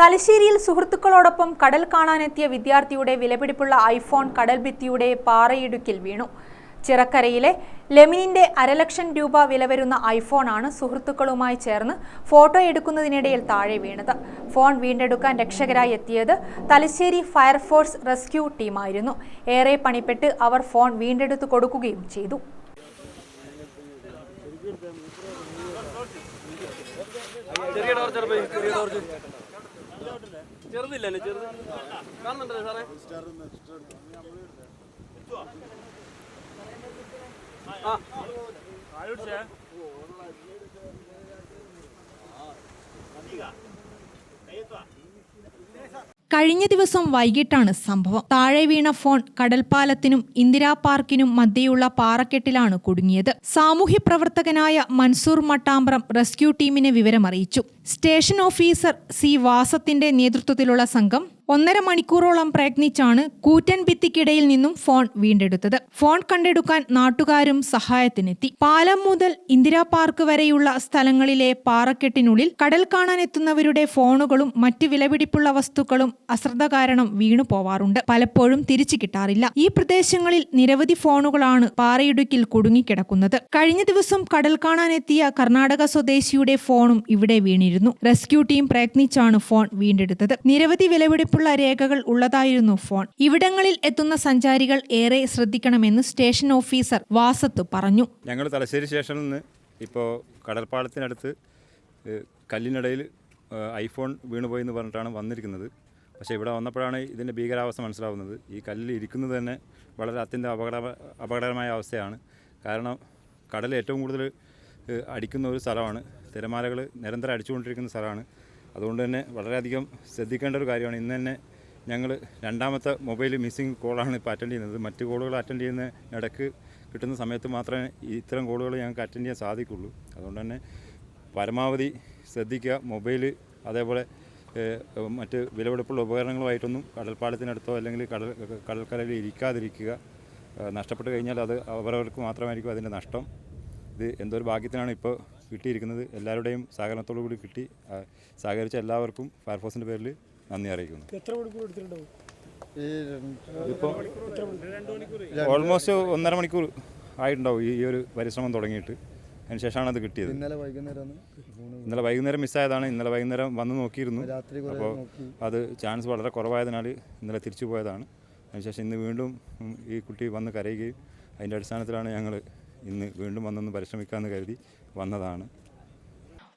തലശ്ശേരിയിൽ സുഹൃത്തുക്കളോടൊപ്പം കടൽ കാണാനെത്തിയ വിദ്യാർത്ഥിയുടെ വിലപിടിപ്പുള്ള ഐഫോൺ കടൽ ഭിത്തിയുടെ പാറയിടുക്കിൽ വീണു. ചിറക്കരയിലെ ലെമിനിന്റെ അരലക്ഷം രൂപ വില വരുന്ന ഐഫോണാണ് സുഹൃത്തുക്കളുമായി ചേർന്ന് ഫോട്ടോ എടുക്കുന്നതിനിടയിൽ താഴെ വീണത്. ഫോൺ വീണ്ടെടുക്കാൻ രക്ഷകരായി എത്തിയത് തലശ്ശേരി ഫയർഫോഴ്സ് റെസ്ക്യൂ ടീമായിരുന്നു. ഏറെ പണിപ്പെട്ട് അവർ ഫോൺ വീണ്ടെടുത്തു കൊടുക്കുകയും ചെയ്തു. ചെറിയ ടോർച്ചർ ചെറിയ ടോർച്ച് ചെറുതില്ല എന്നെ ചെറുത്. കാണുന്നുണ്ടോ സാറേ? ആ. കഴിഞ്ഞ ദിവസം വൈകിട്ടാണ് സംഭവം. താഴെ വീണ ഫോൺ കടൽപ്പാലത്തിനും ഇന്ദിരാ പാർക്കിനും മധ്യയുള്ള പാറക്കെട്ടിലാണ് കുടുങ്ങിയത്. സാമൂഹ്യ പ്രവർത്തകനായ മൻസൂർ മട്ടാമ്പ്രം റെസ്ക്യൂ ടീമിനെ വിവരമറിയിച്ചു. സ്റ്റേഷൻ ഓഫീസർ സി വാസത്തിന്റെ നേതൃത്വത്തിലുള്ള സംഘം ഒന്നര മണിക്കൂറോളം പ്രയത്നിച്ചാണ് കൂറ്റൻ ഭിത്തിക്കിടയിൽ നിന്നും ഫോൺ വീണ്ടെടുത്തത്. ഫോൺ കണ്ടെടുക്കാൻ നാട്ടുകാരും സഹായത്തിനെത്തി. പാലം മുതൽ ഇന്ദിരാ പാർക്ക് വരെയുള്ള സ്ഥലങ്ങളിലെ പാറക്കെട്ടിനുള്ളിൽ കടൽ കാണാൻ എത്തുന്നവരുടെ ഫോണുകളും മറ്റ് വിലപിടിപ്പുള്ള വസ്തുക്കളും അശ്രദ്ധ കാരണം വീണു പോവാറുണ്ട്. പലപ്പോഴും തിരിച്ചു കിട്ടാറില്ല. ഈ പ്രദേശങ്ങളിൽ നിരവധി ഫോണുകളാണ് പാറയിടുക്കിൽ കുടുങ്ങിക്കിടക്കുന്നത്. കഴിഞ്ഞ ദിവസം കടൽ കാണാനെത്തിയ കർണാടക സ്വദേശിയുടെ ഫോണും ഇവിടെ വീണിരുന്നു. റെസ്ക്യൂ ടീം പ്രയത്നിച്ചാണ് ഫോൺ വീണ്ടെടുത്തത്. നിരവധി വിലപിടിപ്പുള്ള രേഖകൾ ഉള്ളതായിരുന്നു ഫോൺ. ഇവിടങ്ങളിൽ എത്തുന്ന സഞ്ചാരികൾ ഏറെ ശ്രദ്ധിക്കണമെന്ന് സ്റ്റേഷൻ ഓഫീസർ വാസത്ത് പറഞ്ഞു. ഞങ്ങൾ തലശ്ശേരി സ്റ്റേഷനിൽ നിന്ന് ഇപ്പോൾ കടൽപ്പാളത്തിനടുത്ത് കല്ലിനിടയിൽ ഐഫോൺ വീണുപോയി എന്ന് പറഞ്ഞിട്ടാണ് വന്നിരിക്കുന്നത്. പക്ഷേ ഇവിടെ വന്നപ്പോഴാണ് ഇതിന്റെ ഭീകരാവസ്ഥ മനസ്സിലാവുന്നത്. ഈ കല്ലിൽ ഇരിക്കുന്നത് തന്നെ വളരെ അത്യന്തം അപകട അപകടകരമായ അവസ്ഥയാണ്. കാരണം കടൽ ഏറ്റവും കൂടുതൽ അടിക്കുന്ന ഒരു സ്ഥലമാണ്. തിരമാലകൾ നിരന്തരം അടിച്ചുകൊണ്ടിരിക്കുന്ന സ്ഥലമാണ്. അതുകൊണ്ട് തന്നെ വളരെയധികം ശ്രദ്ധിക്കേണ്ട ഒരു കാര്യമാണ്. ഇന്ന് തന്നെ ഞങ്ങൾ രണ്ടാമത്തെ മൊബൈൽ മിസ്സിംഗ് കോളാണ് ഇപ്പോൾ അറ്റൻഡ് ചെയ്യുന്നത്. മറ്റ് കോളുകൾ അറ്റൻഡ് ചെയ്യുന്ന ഇടയ്ക്ക് കിട്ടുന്ന സമയത്ത് മാത്രമേ ഇത്തരം കോളുകൾ ഞങ്ങൾക്ക് അറ്റൻഡ് ചെയ്യാൻ സാധിക്കുള്ളൂ. അതുകൊണ്ട് തന്നെ പരമാവധി ശ്രദ്ധിക്കുക. മൊബൈൽ അതേപോലെ മറ്റ് വിലപിടിപ്പുള്ള ഉപകരണങ്ങളുമായിട്ടൊന്നും കടൽപ്പാലത്തിനടുത്തോ അല്ലെങ്കിൽ കടൽ കടൽക്കരയിൽ ഇരിക്കാതിരിക്കുക. നഷ്ടപ്പെട്ട് കഴിഞ്ഞാൽ അത് അവരവർക്ക് മാത്രമായിരിക്കും അതിന്റെ നഷ്ടം. ഇത് എന്തൊരു ഭാഗ്യത്തിനാണ് ഇപ്പോൾ കിട്ടിയിരിക്കുന്നത് എല്ലാവരുടെയും സഹകരണത്തോടു കൂടി കിട്ടി. സഹകരിച്ച എല്ലാവർക്കും ഫയർഫോഴ്സിന്റെ പേരിൽ നന്ദി അറിയിക്കുന്നു. എത്ര മണിക്കൂർ എടുത്തിട്ടുണ്ടാവും? ഇപ്പോൾ ഓൾമോസ്റ്റ് ഒന്നര മണിക്കൂർ ആയിട്ടുണ്ടാവും ഈ ഒരു പരിശ്രമം തുടങ്ങിയിട്ട്. അതിന് ശേഷമാണ് അത് കിട്ടിയത്. ഇന്നലെ വൈകുന്നേരം ഇന്നലെ വൈകുന്നേരം മിസ്സായതാണ്. ഇന്നലെ വൈകുന്നേരം വന്ന് നോക്കിയിരുന്നു. അപ്പോൾ നോക്കി. അത് ചാൻസ് വളരെ കുറവായതിനാൽ ഇന്നലെ തിരിച്ചു പോയതാണ്. അതിനുശേഷം ഇന്ന് വീണ്ടും ഈ കുട്ടി വന്ന് കരയുകയും അതിന്റെ അടിസ്ഥാനത്തിലാണ് ഞങ്ങൾ ഇന്ന് വീണ്ടും വന്നൊന്ന് പരിശ്രമിക്കാമെന്ന് കരുതി വന്നതാണ്.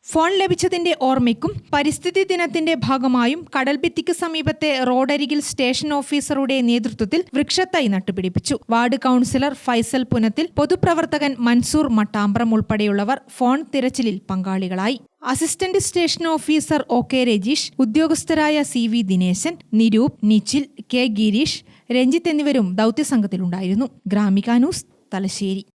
ഫോൺ ലഭിച്ചതിന്റെ ഓർമ്മയ്ക്കും പരിസ്ഥിതി ദിനത്തിന്റെ ഭാഗമായും കടൽഭിത്തിക്ക് സമീപത്തെ റോഡരികിൽ സ്റ്റേഷൻ ഓഫീസറുടെ നേതൃത്വത്തിൽ വൃക്ഷത്തൈ നട്ടുപിടിപ്പിച്ചു. വാർഡ് കൗൺസിലർ ഫൈസൽ പുനത്തിൽ പൊതുപ്രവർത്തകൻ മൻസൂർ മട്ടാമ്പ്രം ഉൾപ്പെടെയുള്ളവർ ഫോൺ തിരച്ചിലിൽ പങ്കാളികളായി. Assistant station officer O K Rajeesh ഉദ്യോഗസ്ഥരായ C V Dineshan Niroop Nikhil K Gireesh Ranjith എന്നിവരും ദൗത്യസംഘത്തിലുണ്ടായിരുന്നു. ഗ്രാമിക ന്യൂസ് തലശ്ശേരി.